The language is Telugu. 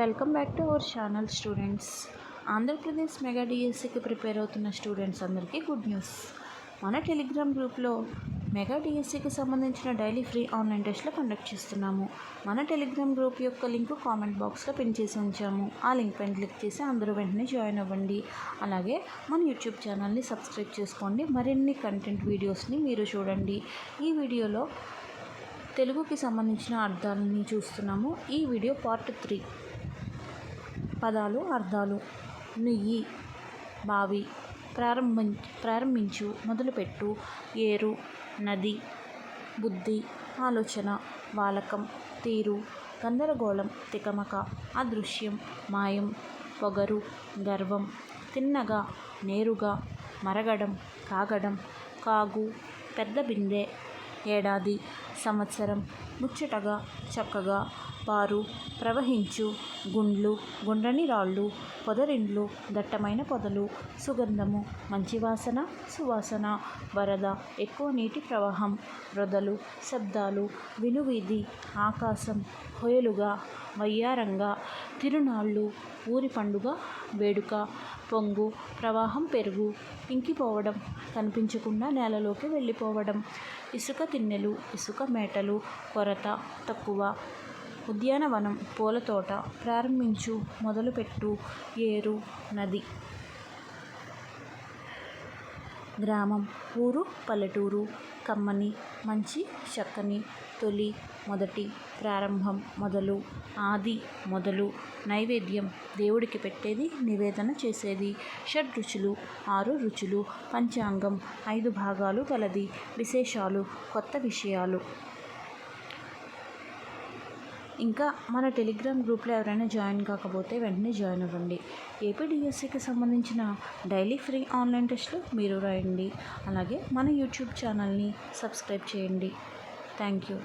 Welcome back to our channel students Andhra Pradesh mega డిఎస్సికి ప్రిపేర్ అవుతున్న స్టూడెంట్స్ అందరికీ గుడ్ న్యూస్ మన టెలిగ్రామ్ గ్రూప్లో మెగా డిఎస్సికి సంబంధించిన డైలీ ఫ్రీ ఆన్లైన్ టెస్ట్లు కండక్ట్ చేస్తున్నాము. మన టెలిగ్రామ్ గ్రూప్ యొక్క లింక్ కామెంట్ బాక్స్లో పిన్ చేసి ఉంచాము. ఆ లింక్ పైన క్లిక్ చేసి అందరూ వెంటనే జాయిన్ అవ్వండి. అలాగే మన యూట్యూబ్ ఛానల్ని సబ్స్క్రైబ్ చేసుకోండి. మరిన్ని కంటెంట్ వీడియోస్ని మీరు చూడండి. ఈ వీడియోలో తెలుగుకి సంబంధించిన అర్థాలని చూస్తున్నాము. ఈ వీడియో పార్ట్ త్రీ పదాలు అర్థాలు. నుయ్యి బావి ప్రారంభం ప్రారంభించు మొదలుపెట్టు ఏరు నది బుద్ధి ఆలోచన వాలకం తీరు గందరగోళం తికమక అదృశ్యం మాయం పొగరు గర్వం తిన్నగా నేరుగా మరగడం కాగడం కాగు పెద్ద బిందె ఏడాది సంవత్సరం ముచ్చటగా చక్కగా పారు ప్రవహించు గుండ్లు గుండ్రని రాళ్ళు పొదరిండ్లు దట్టమైన పొదలు సుగంధము మంచి వాసన సువాసన వరద ఎక్కువ నీటి ప్రవాహం వృదలు శబ్దాలు వినువీధి ఆకాశం హొయలుగా వయ్యారంగా తిరునాళ్ళు ఊరి పండుగ వేడుక పొంగు ప్రవాహం పెరుగు ఇంకిపోవడం కనిపించకుండా నేలలోకి వెళ్ళిపోవడం ఇసుక తిన్నెలు ఇసుక మేటలు కొరత తక్కువ ఉద్యానవనం పూల తోట ప్రారంభించు మొదలుపెట్టు ఏరు నది గ్రామం. ఊరు పల్లెటూరు. కమ్మని మంచి చక్కని తొలి మొదటి ప్రారంభం మొదలు ఆది మొదలు నైవేద్యం దేవుడికి పెట్టేది నివేదన చేసేది. షడ్ రుచులు ఆరు రుచులు పంచాంగం ఐదు భాగాలు గలది విశేషాలు కొత్త విషయాలు. ఇంకా మన టెలిగ్రామ్ గ్రూప్లో ఎవరైనా జాయిన్ కాకపోతే వెంటనే జాయిన్ అవ్వండి. ఏపీడిఎస్సికి సంబంధించిన డైలీ ఫ్రీ ఆన్లైన్ టెస్ట్లు మీరు రాయండి. అలాగే మన యూట్యూబ్ ఛానల్ని సబ్స్క్రైబ్ చేయండి. Thank you.